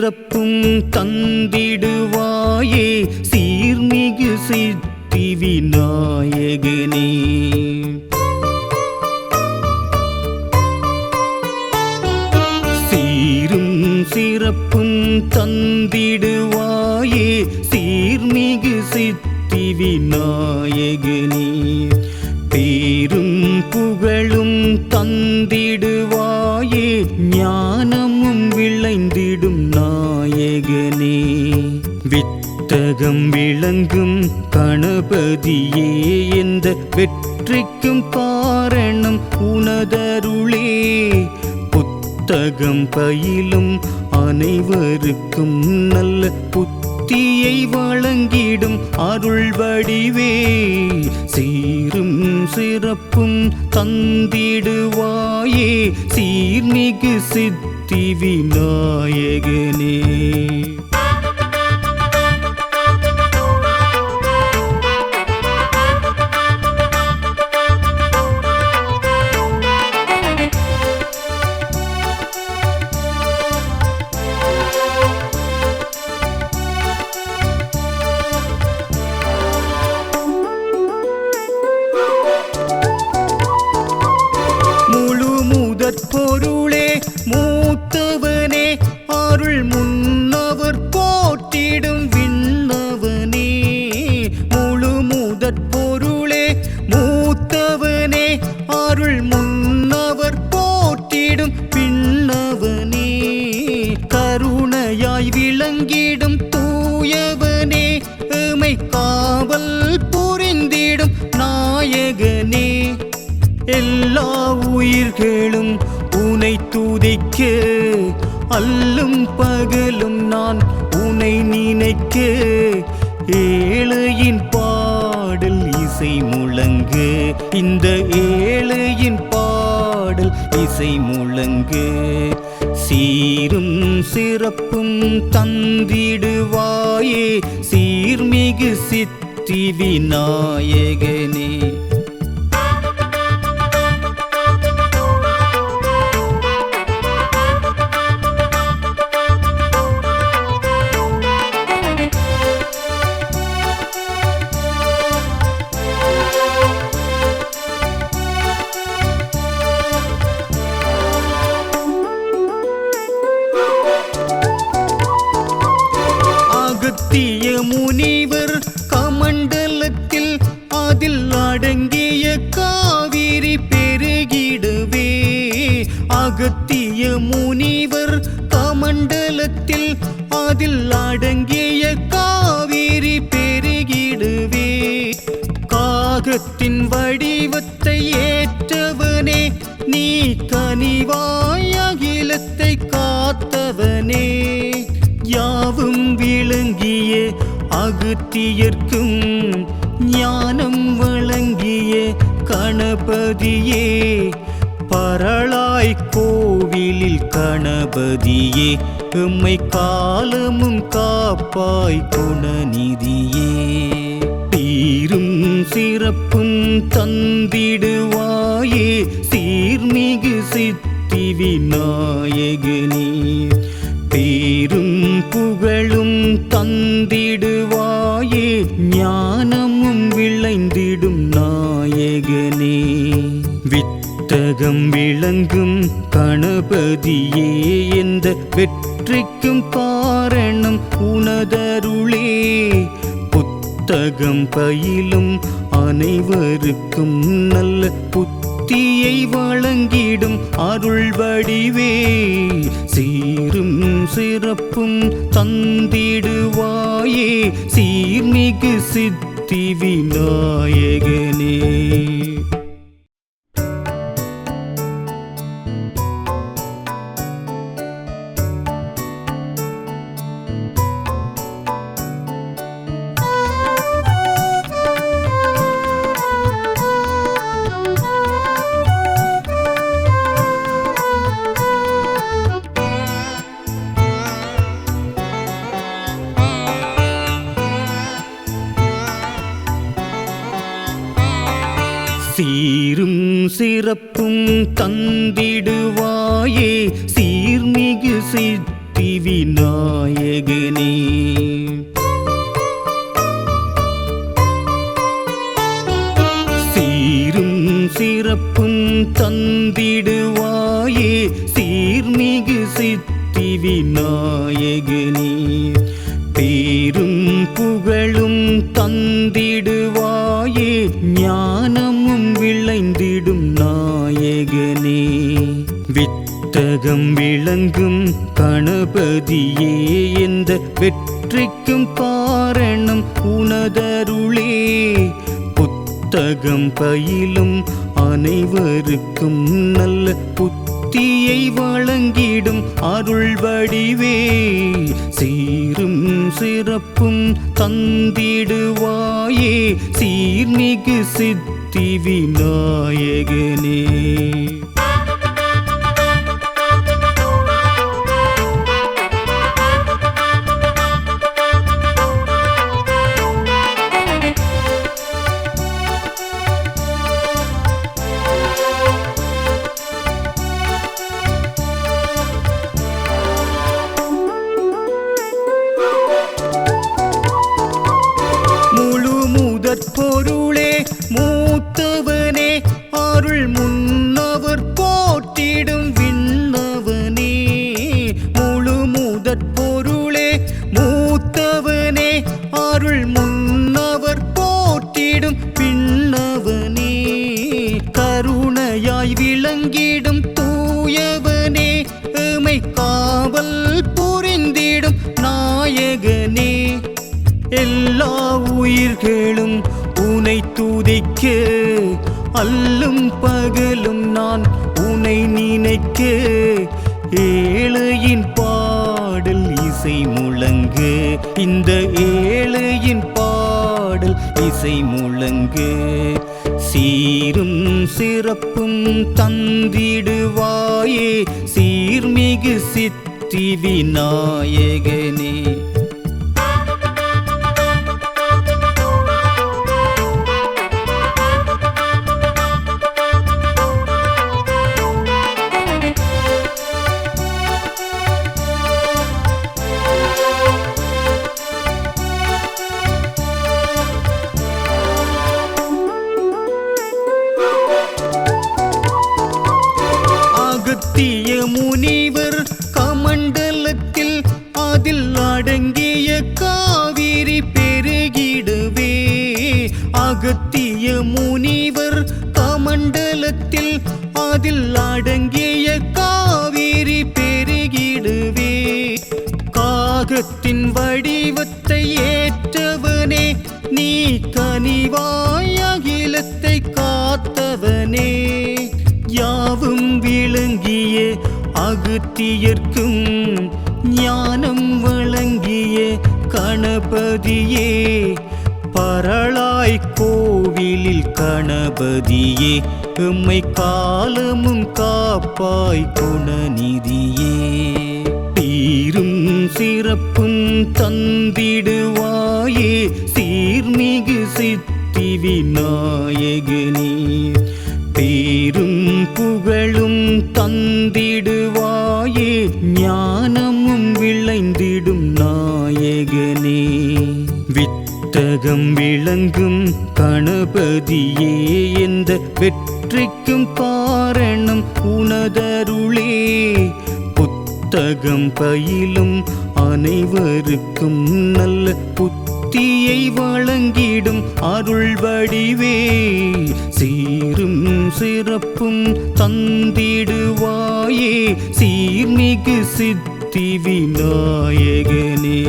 சீரும் சிறப்பும் தந்திடுவாயே சீர்மிகு சித்தி விநாயகனே. சீரும் சிறப்பும் தந்திடுவாயே சீர்மிகு சித்தி விநாயகனே. பேரும் புகழும் தந்திடுவாயே ஞானமும் விளைந்து நாயகனே வித்தகம் விளங்கும் கணபதியே எந்த வெற்றிக்கும் காரணம் உனதருளே. புத்தகம் பயிலும் அனைவருக்கும் நல்ல புத்தியை வழங்கிடும் அருள் வடிவே. சீரும் சிறப்பும் தந்திடுவாயே சீர்மிகு சித்த விநாயகனே முழு முன்னவர் போற்றிடும் பின்னவனே கருணையாய் விளங்கிடும் தூயவனே எமை காவல் புரிந்திடும் நாயகனே. எல்லா உயிர்களும் உனை துதிக்க அல்லும் பகலும் நான் உனை நினைக்க ஏழையின் பா இசை முழங்கு. இந்த ஏழையின் பாடல் இசை முழங்கு. சீரும் சிறப்பும் தந்திடுவாயே. சீர்மிகு சித்தி விநாயகனே. அடங்கிய காவிரி பெருகிடுவே. அகத்திய முனிவர் கமண்டலத்தில் அதில் அடங்கிய காவிரி பெருகிடுவே. காகத்தின் வடிவத்தை ஏற்றவனே நீ கனிவாய் அகிலத்தை காத்தவனே. யாவும் விளங்கிய அகத்தியர்க்கும் ஞானம் வழங்கிய கணபதியே பரளாய் கோவிலில் கணபதியே எம்மை காலமும் காப்பாய் குணநிதியே. தீரும் சிறப்பும் தந்திடுவாயே சீர்மிகு சித்தி விநாயகனே. பேரும் புகழும் வித்தகம் விளங்கும் கணபதியே எந்த வெற்றிக்கும் காரணம் உனதருளே. புத்தகம் பயிலும் அனைவருக்கும் நல்ல புத்தியை வழங்கிடும் அருள் வடிவே. சீரும் சிறப்பும் தந்திடுவாயே. சீர்மிகு சித்தி விநாயகனே. சீரும் சிறப்பும் தந்திடுவாயே. சீர்மிகு சித்தி விநாயகனே சீரும் சிறப்பும் தந்திடுவாயே. சீர்மிகு சித்தி விநாயகனே தீரும் புகழும் தந்திடுவாயே. ஞானம் விளைந்திடும் நாயகனே வித்தகம் விளங்கும் கணபதியே எந்த வெற்றிக்கும் காரணம் உனதருளே. புத்தகம் பயிலும் அனைவருக்கும் நல்ல புத்தியை வழங்கிடும் அருள் வடிவே. சீரும் சிறப்பும் தந்திடுவாயே சீர்மிகு சித்த விநாயகனே முழு உயிர்களும் உனை துதிக்க அல்லும் பகலும் நான் உனை நினைக்க. ஏழையின் பாடல் இசை முழங்கு இந்த ஏழையின் பாடல் இசை முழங்கு. சீரும் சிறப்பும் தந்திடுவாயே சீர்மிகு சித்தி விநாயகனே கனிவாய் அகிலத்தை காத்தவனே யாவும் விளங்கிய அகத்தியர்க்கும் ஞானம் வழங்கிய கணபதியே பரளாய் கோவிலில் கணபதியே எம்மை காலமும் காப்பாய் குணநிதியே. தீரும் சிறப்பும் தந்திடுவாயே சீர்மிகு விநாயகனே பேரும் புகழும் தந்திடுவாயே ஞானமும் விளைந்திடும் நாயகனே. வித்தகம் விளங்கும் கணபதியே எந்த வெற்றிக்கும் காரணம் உனதருளே. புத்தகம் பயிலும் அனைவருக்கும் நல்ல புத்த முக்தியை வழங்கிடும் அருள் வடிவே. சீரும் சிறப்பும் தந்திடுவாயே. சீர்மிகு சித்தி விநாயகனே.